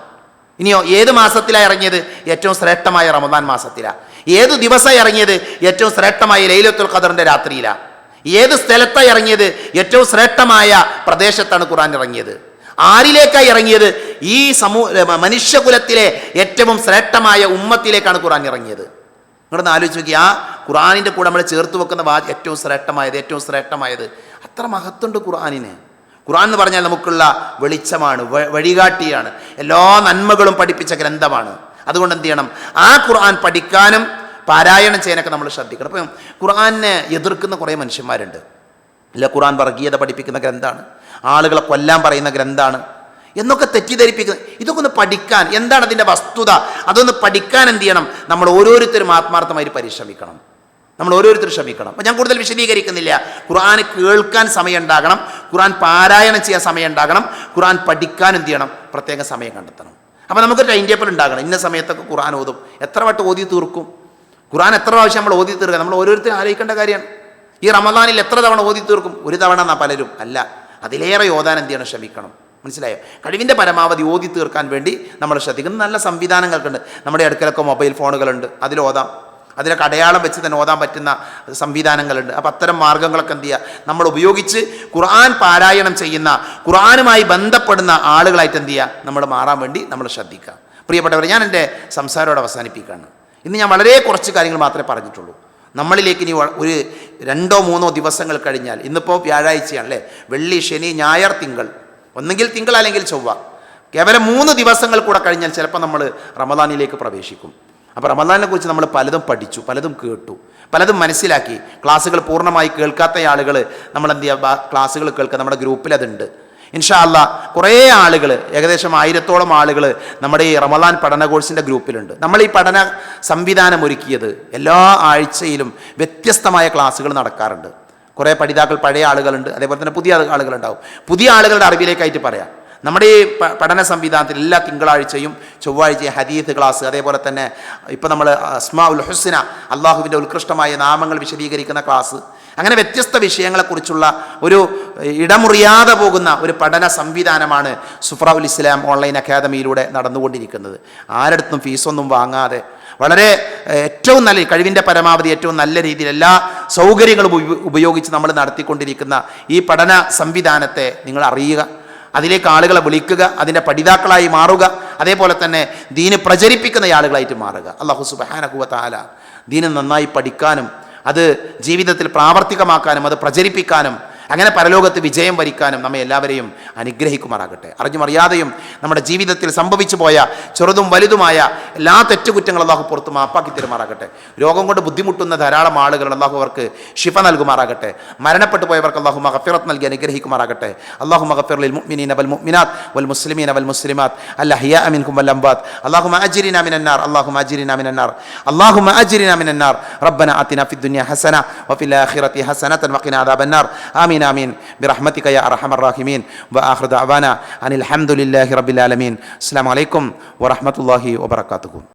Speaker 1: ഇനിയോ ഏത് മാസത്തിലാണ് ഇറങ്ങിയത്? ഏറ്റവും ശ്രേഷ്ഠമായ റമദാൻ മാസത്തിലാണ് ഏത് ദിവസം ഇറങ്ങിയത്? ഏറ്റവും ശ്രേഷ്ഠമായ ലൈലത്തുൽ ഖദറിന്റെ രാത്രിയിലാണ് ഏത് സ്ഥലത്താണ് ഇറങ്ങിയത്? ഏറ്റവും ശ്രേഷ്ഠമായ പ്രദേശത്താണ് ഖുറാൻ ഇറങ്ങിയത്. ആരിലേക്കാണ് ഇറങ്ങിയത്? ഈ സമൂഹ മനുഷ്യകുലത്തിലെ ഏറ്റവും ശ്രേഷ്ഠമായ ഉമ്മത്തിലേക്കാണ് ഖുറാൻ ഇറങ്ങിയത്. നിങ്ങളൊന്ന് ആലോചിച്ച് നോക്കി ആ ഖുറാനിന്റെ കൂടെ നമ്മൾ ചേർത്ത് വെക്കുന്ന വാ ഏറ്റവും ശ്രേഷ്ഠമായത് ഏറ്റവും ശ്രേഷ്ഠമായത് അത്ര മഹത്വമുണ്ട് ഖുറാനിന് ഖുറാൻ എന്ന് പറഞ്ഞാൽ നമുക്കുള്ള വെളിച്ചമാണ് വഴികാട്ടിയാണ്. എല്ലാ നന്മകളും പഠിപ്പിച്ച ഗ്രന്ഥമാണ്. അതുകൊണ്ട് എന്ത് ചെയ്യണം? ആ ഖുർആൻ പഠിക്കാനും പാരായണം ചെയ്യാനൊക്കെ നമ്മൾ ശ്രദ്ധിക്കണം. അപ്പം ഖുർആനെ എതിർക്കുന്ന കുറേ മനുഷ്യന്മാരുണ്ട്. ഇല്ല ഖുർആൻ വർഗീയത പഠിപ്പിക്കുന്ന ഗ്രന്ഥമാണ് ആളുകളെ കൊല്ലാൻ പറയുന്ന ഗ്രന്ഥമാണ് എന്നൊക്കെ തെറ്റിദ്ധരിപ്പിക്കുന്നത് ഇതൊക്കെ ഒന്ന് പഠിക്കാൻ എന്താണ് അതിന്റെ വസ്തുത? അതൊന്ന് പഠിക്കാൻ എന്ത് ചെയ്യണം? നമ്മൾ ഓരോരുത്തരും ആത്മാർത്ഥമായി പരിശ്രമിക്കണം. നമ്മൾ ഓരോരുത്തരും ശ്രമിക്കണം. അപ്പം ഞാൻ കൂടുതൽ വിശദീകരിക്കുന്നില്ല. ഖുർആൻ കേൾക്കാൻ സമയം ഉണ്ടാകണം ഖുർആൻ പാരായണം ചെയ്യാൻ സമയം ഉണ്ടാകണം ഖുർആൻ പഠിക്കാൻ എന്ത് ചെയ്യണം? പ്രത്യേക സമയം കണ്ടെത്തണം. അപ്പോൾ നമുക്ക് ടൈം ടേബിൾ ഉണ്ടാകണം. ഇന്ന സമയത്തൊക്കെ ഖുർആൻ ഓതും. എത്ര വട്ടം ഓതി തീർക്കും? ഖുർആൻ എത്ര പ്രാവശ്യം നമ്മൾ ഓതി തീർക്കുക? നമ്മൾ ഓരോരുത്തരും ആലോചിക്കേണ്ട കാര്യമാണ്. ഈ റമദാനിൽ എത്ര തവണ ഓതി തീർക്കും? ഒരു തവണ എന്നാ പലരും. അല്ല അതിലേറെ ഓതാൻ എന്ത് ചെയ്യണം? ശ്രമിക്കണം. മനസ്സിലായോ? കഴിവിന്റെ പരമാവധി ഓതി തീർക്കാൻ വേണ്ടി നമ്മൾ ശ്രദ്ധിക്കുന്ന. നല്ല സംവിധാനങ്ങൾക്കുണ്ട്. നമ്മുടെ അടുക്കലൊക്കെ മൊബൈൽ ഫോണുകളുണ്ട്. അതിൽ ഓതാം. അതിലൊക്കെ അടയാളം വെച്ച് തന്നെ ഓതാൻ പറ്റുന്ന സംവിധാനങ്ങളുണ്ട്. അപ്പം അത്തരം മാർഗങ്ങളൊക്കെ എന്ത് ചെയ്യുക? നമ്മൾ ഉപയോഗിച്ച് ഖുർആൻ പാരായണം ചെയ്യുന്ന ഖുർആനുമായി ബന്ധപ്പെടുന്ന ആളുകളായിട്ട് എന്ത് ചെയ്യുക? നമ്മൾ മാറാൻ വേണ്ടി നമ്മൾ ശ്രദ്ധിക്കുക. പ്രിയപ്പെട്ടവർ ഞാൻ എന്റെ സംസാരോട് അവസാനിപ്പിക്കുകയാണ്. ഇന്ന് ഞാൻ വളരെ കുറച്ച് കാര്യങ്ങൾ മാത്രമേ പറഞ്ഞിട്ടുള്ളൂ. നമ്മളിലേക്ക് ഇനി ഒരു രണ്ടോ മൂന്നോ ദിവസങ്ങൾ കഴിഞ്ഞാൽ ഇന്നിപ്പോൾ വ്യാഴാഴ്ചയാണ് അല്ലേ വെള്ളി ശനി ഞായർ തിങ്കൾ. ഒന്നെങ്കിൽ തിങ്കൾ അല്ലെങ്കിൽ ചൊവ്വ. കേവലം മൂന്ന് ദിവസങ്ങൾ കൂടെ കഴിഞ്ഞാൽ ചിലപ്പോൾ നമ്മൾ റമദാനിലേക്ക് പ്രവേശിക്കും. അപ്പോൾ റമദാനെ കുറിച്ച് നമ്മൾ പലതും പഠിച്ചു പലതും കേട്ടു പലതും മനസ്സിലാക്കി. ക്ലാസ്സുകൾ പൂർണമായി കേൾക്കാത്ത ആളുകൾ നമ്മൾ എന്ത് ചെയ്യുക ക്ലാസ്സുകൾ കേൾക്കുക നമ്മുടെ ഗ്രൂപ്പിൽ അതുണ്ട്. ഇൻഷാ അല്ല കുറേ ആളുകൾ ഏകദേശം ആയിരത്തോളം ആളുകൾ നമ്മുടെ ഈ റമദാൻ പഠന കോഴ്സിന്റെ ഗ്രൂപ്പിലുണ്ട്. നമ്മൾ ഈ പഠന സംവിധാനം ഒരുക്കിയത് എല്ലാ ആഴ്ചയിലും വ്യത്യസ്തമായ ക്ലാസ്സുകൾ നടക്കാറുണ്ട്. കുറേ പഠിതാക്കൾ പഴയ ആളുകളുണ്ട് അതേപോലെ തന്നെ പുതിയ ആളുകളുണ്ടാവും. പുതിയ ആളുകളുടെ അറിവിലേക്കായിട്ട് പറയാം. നമ്മുടെ ഈ പഠന സംവിധാനത്തിൽ എല്ലാ തിങ്കളാഴ്ചയും ചൊവ്വാഴ്ചയും ഹദീത്ത് ക്ലാസ് അതേപോലെ തന്നെ ഇപ്പോൾ നമ്മൾ അസ്മാ ഉൽ ഹുസ്ന അള്ളാഹുവിന്റെ ഉത്കൃഷ്ടമായ നാമങ്ങൾ വിശദീകരിക്കുന്ന ക്ലാസ് അങ്ങനെ വ്യത്യസ്ത വിഷയങ്ങളെക്കുറിച്ചുള്ള ഒരു ഇടമുറിയാതെ പോകുന്ന ഒരു പഠന സംവിധാനമാണ് സുഫ്രാവുൽ ഇസ്ലാം ഓൺലൈൻ അക്കാദമിയിലൂടെ നടന്നുകൊണ്ടിരിക്കുന്നത്. ആരടുത്തും ഫീസൊന്നും വാങ്ങാതെ വളരെ ഏറ്റവും നല്ല കഴിവിന്റെ പരമാവധി ഏറ്റവും നല്ല രീതിയിൽ എല്ലാ സൗകര്യങ്ങളും ഉപയോഗിച്ച് നമ്മൾ നടത്തിക്കൊണ്ടിരിക്കുന്ന ഈ പഠന സംവിധാനത്തെ നിങ്ങൾ അറിയുക. അതിലേക്ക് ആളുകളെ വിളിക്കുക അതിന്റെ പഠിതാക്കളായി മാറുക അതേപോലെ തന്നെ ദീന് പ്രചരിപ്പിക്കുന്ന ആളുകളായിട്ട് മാറുക. അള്ളാഹു സുബാനഹുവ താല ദീന് നന്നായി പഠിക്കാനും അത് ജീവിതത്തിൽ പ്രാവർത്തികമാക്കാനും അത് പ്രചരിപ്പിക്കാനും അങ്ങനെ പരലോകത്ത് വിജയം വരിക്കാനും നമ്മെ എല്ലാവരെയും അനുഗ്രഹിക്കുമാറാകട്ടെ. അറിഞ്ഞുമറിയാതെയും നമ്മുടെ ജീവിതത്തിൽ സംഭവിച്ചു പോയ ചെറുതും വലുതുമായ എല്ലാ തെറ്റുകുറ്റങ്ങളും അള്ളാഹു പുറത്ത് മാപ്പാക്കി തരുമാറാകട്ടെ. രോഗം കൊണ്ട് ബുദ്ധിമുട്ടുന്ന ധാരാളം ആളുകൾ അള്ളാഹു അവർക്ക് ഷിഫ നൽകുമാറാകട്ടെ. മരണപ്പെട്ടു പോയവർക്ക് അള്ളാഹു മഹഫിറത്ത് നൽകി അനുഗ്രഹിക്കുമാറാകട്ടെ. അള്ളാഹു മഹഫിറിൽ മുഅ്മിനീന വൽ മുഅ്മിനാത്ത് വൽ മുസ്ലിമീന വൽ മുസ്ലിമാത്ത് അല്ല ഹിയ അമിൻ വൽ അംബാത്ത്. അള്ളാഹു അജിരിന മിനന്നാർ അള്ളാഹു അജിരിന മിനന്നാർ അള്ളാഹു അജിരിന മിനന്നാർ. റബ്ബന ആതിന ഫിദ് ദുനിയ ഹസന വഫിൽ ആഖിറതി ഹസനതൻ വഖിനാ അദാബന്നാർ. ആമീൻ. آمين آمين. برحمتك يا أرحم الراحمين. وآخر دعوانا أن الحمد لله رب العالمين. السلام عليكم ورحمة الله وبركاته.